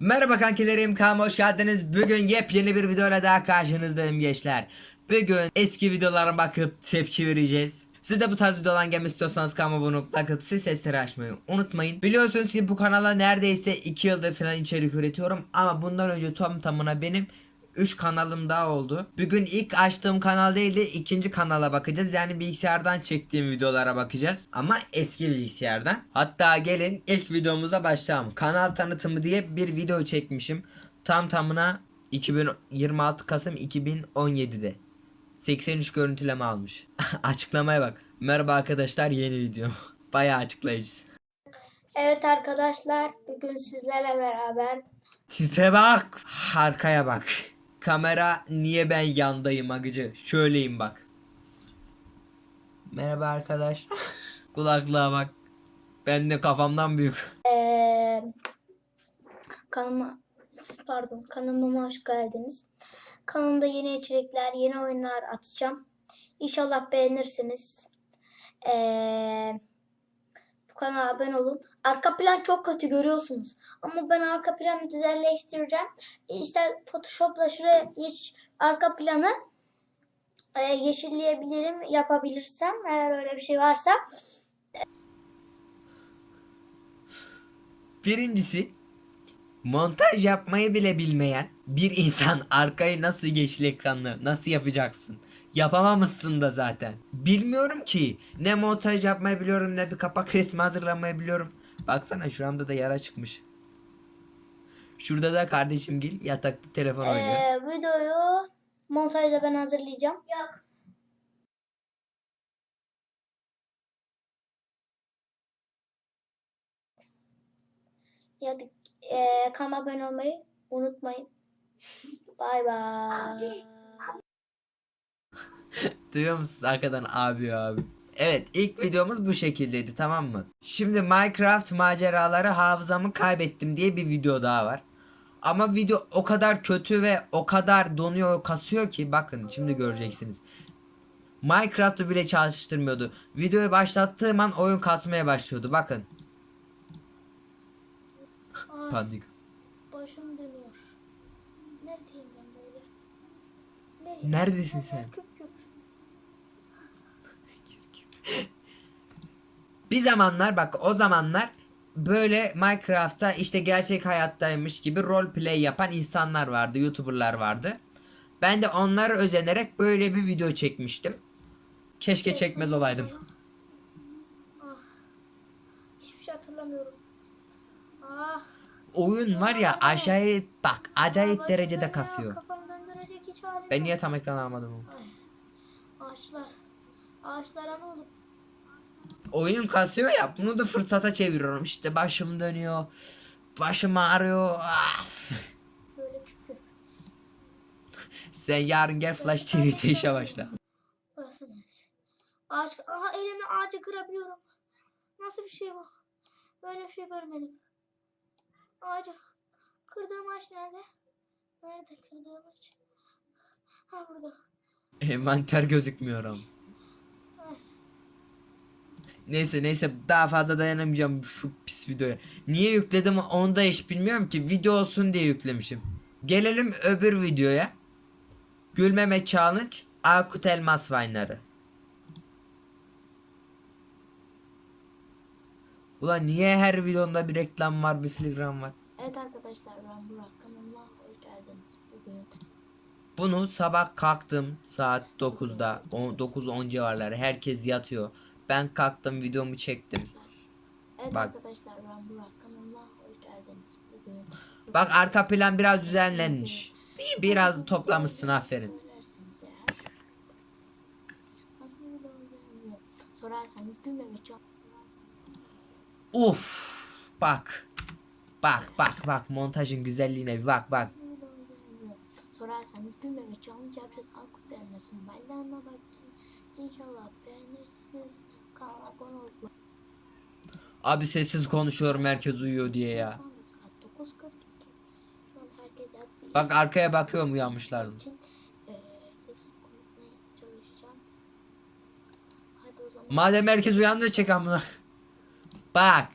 Merhaba kankilerim kanalıma hoş geldiniz. Bugün yepyeni bir videoyla daha karşınızdayım gençler. Bugün eski videolara bakıp tepki vereceğiz. Siz de bu tarz videodan gelmek istiyorsanız kanalıma abone olup atıp siz sesleri açmayı unutmayın. Biliyorsunuz ki bu kanala neredeyse 2 yıldır falan içerik üretiyorum. Ama bundan önce tam tamına benim 3 kanalım daha oldu. Bugün ilk açtığım kanal değil de ikinci kanala bakacağız. Yani bilgisayardan çektiğim videolara bakacağız. Ama eski bilgisayardan. Hatta gelin ilk videomuza başlayalım. Kanal tanıtımı diye bir video çekmişim. Tam tamına 2026 Kasım 2017'de. 83 görüntüleme almış. Açıklamaya bak. Merhaba arkadaşlar yeni video. Bayağı açıklayıcı. Evet arkadaşlar bugün sizlerle beraber Tipe bak. Arkaya bak. Kamera niye ben yandayım agıcı? Şöyleyim bak. Merhaba arkadaş. Kulaklığa bak. Ben de kafamdan büyük. eee kanalıma pardon kanalıma hoş geldiniz. Kanalımda yeni içerikler, yeni oyunlar atacağım. İnşallah beğenirsiniz. Eee kanala abone olun. Arka plan çok kötü görüyorsunuz. Ama ben arka planı güzelleştireceğim. E, İster Photoshop'la şuraya hiç arka planı e, yeşilleyebilirim yapabilirsem eğer öyle bir şey varsa. Birincisi montaj yapmayı bile bilmeyen bir insan arkayı nasıl yeşil ekranlı nasıl yapacaksın? Yapamamışsın da zaten. Bilmiyorum ki. Ne montaj yapmayı biliyorum ne bir kapak resmi hazırlamayı biliyorum. Baksana şuramda da yara çıkmış. Şurada da kardeşim Gil yatakta telefon oynuyor. Ee, videoyu montajda ben hazırlayacağım. Yok. Ya e, kanala abone olmayı unutmayın. Bay bay. Duyuyor musunuz arkadan abi abi. Evet ilk videomuz bu şekildeydi tamam mı? Şimdi Minecraft maceraları hafızamı kaybettim diye bir video daha var. Ama video o kadar kötü ve o kadar donuyor kasıyor ki bakın şimdi göreceksiniz. Minecraft'ı bile çalıştırmıyordu. Videoyu başlattığım an oyun kasmaya başlıyordu bakın. Ay, Panik. başım dönüyor. Neredeyim ben böyle? Nereye? Neredesin sen? Bir zamanlar bak o zamanlar böyle Minecraft'ta işte gerçek hayattaymış gibi roleplay yapan insanlar vardı, YouTuber'lar vardı. Ben de onlara özenerek böyle bir video çekmiştim. Keşke çekmez olaydım. Ah. Hiçbir şey hatırlamıyorum. Ah. Oyun var ya acayip bak acayip derecede kasıyor. Ben niye tam ekran almadım? onu? Ağaçlar. Ağaçlara ne oldu? Oyun kasıyor ya bunu da fırsata çeviriyorum. İşte başım dönüyor. Başım ağrıyor. Ah. Sen yarın gel Flash TV'de işe başla. Burası neresi? Ağaç. Aha elimle ağacı kırabiliyorum. Nasıl bir şey bu? Böyle bir şey görmedim. Ağacı. Kırdığım ağaç nerede? Nerede kırdığım ağaç? Ha burada. Envanter gözükmüyor ama. Ay. Neyse neyse daha fazla dayanamayacağım şu pis videoya. Niye yükledim onu da hiç bilmiyorum ki. Video olsun diye yüklemişim. Gelelim öbür videoya. Gülmeme Challenge Akut Elmas Vine'ları. Ulan niye her videonda bir reklam var bir filigran var. Evet arkadaşlar ben Burak kanalıma hoş geldiniz. Bugün Bunu sabah kalktım saat 9'da 9-10 civarları herkes yatıyor. Ben kalktım videomu çektim. Evet Bak. arkadaşlar ben Burak kanalıma hoş geldiniz. Bugün Bak arka plan biraz düzenlenmiş. Bir, biraz toplamışsın aferin. Sorarsanız çok Uf bak. Bak bak bak montajın güzelliğine bir bak bak. sorarsanız ve challenge yapacağız. Akut denmesin. Benden de bakın. İnşallah beğenirsiniz. Kanala abone olmayı. Abi sessiz konuşuyorum herkes uyuyor diye ya. anda saat 9.42. Şu an herkes yattığı Bak arkaya bakıyorum uyanmışlar mı? zaman. Madem herkes uyandı çek amına. Bak.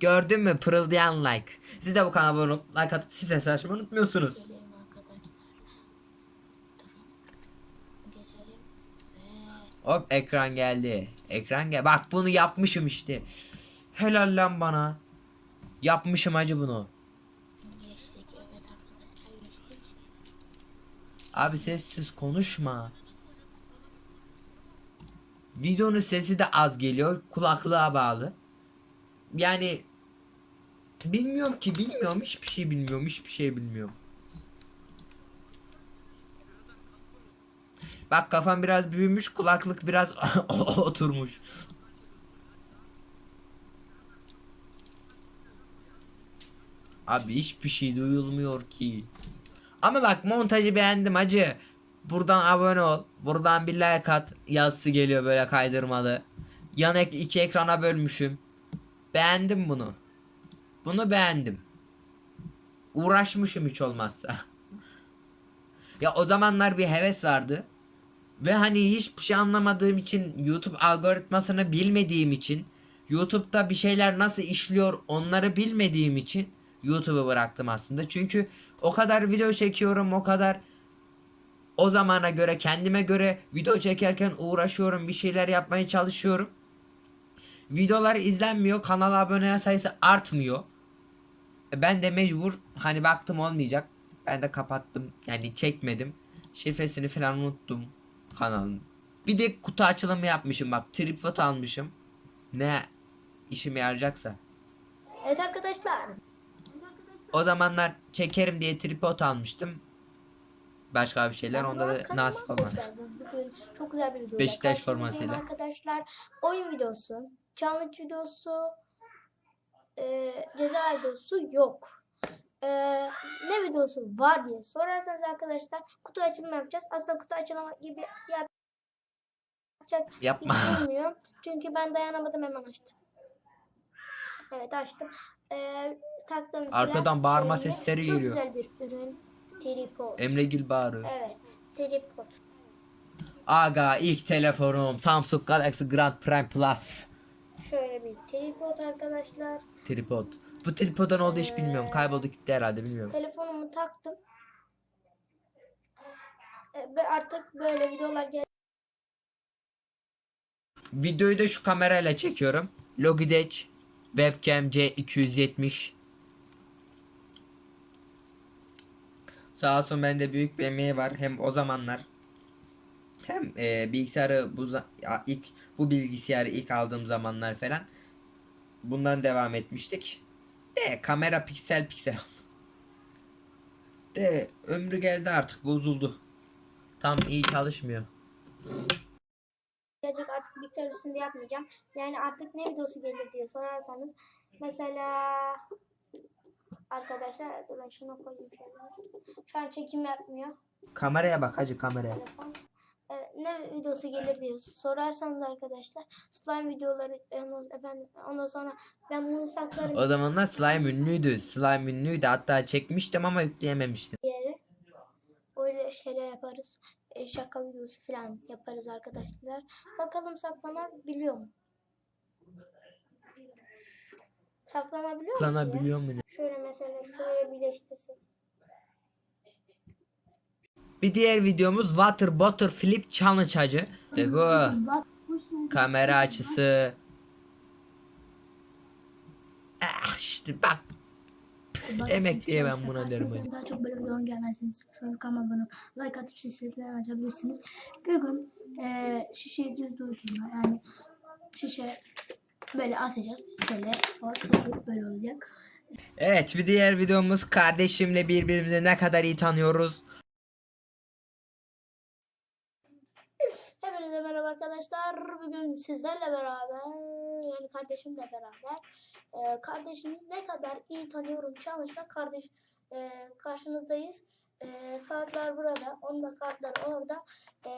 Gördün mü pırıldayan like. Siz de bu kanala abone olup like atıp siz açmayı unutmuyorsunuz. Geçelim arkadaşlar. Durun. Geçelim. Ve Hop ekran geldi. Ekran gel. Bak bunu yapmışım işte. Helal lan bana. Yapmışım acı bunu. geçtik. Evet. Abi sessiz konuşma. Videonun sesi de az geliyor. Kulaklığa bağlı. Yani bilmiyorum ki bilmiyorum hiçbir şey bilmiyorum hiçbir şey bilmiyorum. Bak kafam biraz büyümüş kulaklık biraz oturmuş. Abi hiçbir şey duyulmuyor ki. Ama bak montajı beğendim acı. Buradan abone ol. Buradan bir like at. Yazısı geliyor böyle kaydırmalı. Yan ek iki ekrana bölmüşüm. Beğendim bunu. Bunu beğendim. Uğraşmışım hiç olmazsa. ya o zamanlar bir heves vardı. Ve hani hiçbir şey anlamadığım için YouTube algoritmasını bilmediğim için YouTube'da bir şeyler nasıl işliyor onları bilmediğim için YouTube'u bıraktım aslında. Çünkü o kadar video çekiyorum o kadar o zamana göre kendime göre video çekerken uğraşıyorum bir şeyler yapmaya çalışıyorum. Videolar izlenmiyor kanala abone sayısı artmıyor. E Ben de mecbur hani baktım olmayacak. Ben de kapattım yani çekmedim. Şifresini falan unuttum kanalın. Bir de kutu açılımı yapmışım bak tripod almışım. Ne işime yarayacaksa. Evet arkadaşlar. O zamanlar çekerim diye tripod almıştım. Başka bir şeyler onda da nasip olmadı. Bugün çok güzel bir video. Beşiktaş formasıyla. Arkadaşlar oyun videosu, challenge videosu, e, ceza videosu yok. E, ne videosu var diye sorarsanız arkadaşlar kutu açılımı yapacağız. Aslında kutu açılımı gibi yapacak Yapma. durmuyor. Çünkü ben dayanamadım hemen açtım. Evet açtım. E, taktım. Arkadan bağırma Şöyle sesleri Çok geliyor. güzel bir ürün. Tripod. Emre Gül bağırıyor. Evet. Tripod. Aga ilk telefonum Samsung Galaxy Grand Prime Plus. Şöyle bir tripod arkadaşlar. Tripod. Bu tripodun oldu hiç bilmiyorum. Kayboldu gitti herhalde bilmiyorum. Telefonumu taktım. E, Ve artık böyle videolar gel Videoyu da şu kamerayla çekiyorum. Logitech Webcam C270. Sağ olsun bende büyük bir emeği var. Hem o zamanlar hem e, bilgisayarı bu ilk bu bilgisayarı ilk aldığım zamanlar falan bundan devam etmiştik. De kamera piksel piksel oldu. De ömrü geldi artık bozuldu. Tam iyi çalışmıyor. gelecek artık bilgisayar üstünde yapmayacağım. Yani artık ne videosu gelir diye sorarsanız mesela arkadaşlar durun şunu koyayım şöyle. Şu an çekim yapmıyor Kameraya bak hacı kameraya. telefon. E, ne videosu gelir diye sorarsanız arkadaşlar slime videoları yalnız efendim ondan sonra ben bunu saklarım O zamanlar slime ünlüydü. Slime ünlüydü. Hatta çekmiştim ama yükleyememiştim. yere. Öyle şeyler yaparız. E, şaka videosu falan yaparız arkadaşlar. Bakalım saklanabiliyor mu? Saklanabiliyor mu? Kullanabiliyor mu? Şöyle mesela şöyle birleştirsin. Bir diğer videomuz Water Butter Flip Challenge hacı. İşte bu. Kamera açısı. Ah işte bak. Emek diye ben buna derim hadi. Daha çok böyle videoların gelmesini istiyorsanız kanalıma abone like atıp sesleri açabilirsiniz. Bugün eee şişeyi düz durdurma yani şişe böyle atacağız. Böyle o sırrı böyle olacak. Evet bir diğer videomuz kardeşimle birbirimizi ne kadar iyi tanıyoruz. Hepinize merhaba arkadaşlar. Bugün sizlerle beraber yani kardeşimle beraber e, kardeşimi ne kadar iyi tanıyorum challenge'da kardeş e, karşınızdayız. E, kağıtlar burada. Onun da kartlar orada. E,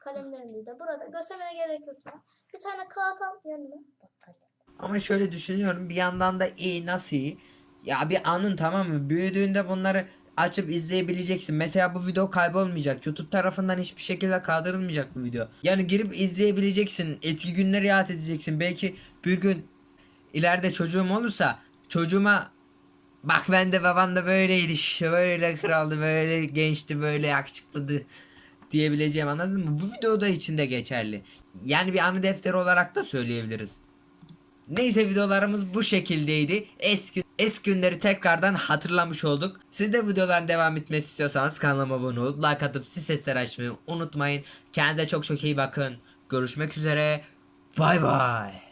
kalemlerimiz de burada. Göstermeye gerek yok ya. Bir tane kağıt al yanına. Ama şöyle düşünüyorum bir yandan da iyi nasıl iyi? Ya bir anın tamam mı? Büyüdüğünde bunları açıp izleyebileceksin. Mesela bu video kaybolmayacak. YouTube tarafından hiçbir şekilde kaldırılmayacak bu video. Yani girip izleyebileceksin. Eski günleri yad edeceksin. Belki bir gün ileride çocuğum olursa çocuğuma bak ben de baban da böyleydi işte böyle kraldı böyle gençti böyle yakışıklıydı diyebileceğim anladın mı? Bu videoda içinde geçerli. Yani bir anı defteri olarak da söyleyebiliriz. Neyse videolarımız bu şekildeydi. Eski eski günleri tekrardan hatırlamış olduk. Siz de videoların devam etmesi istiyorsanız kanalıma abone olup like atıp siz sesleri açmayı unutmayın. Kendinize çok çok iyi bakın. Görüşmek üzere. Bay bay.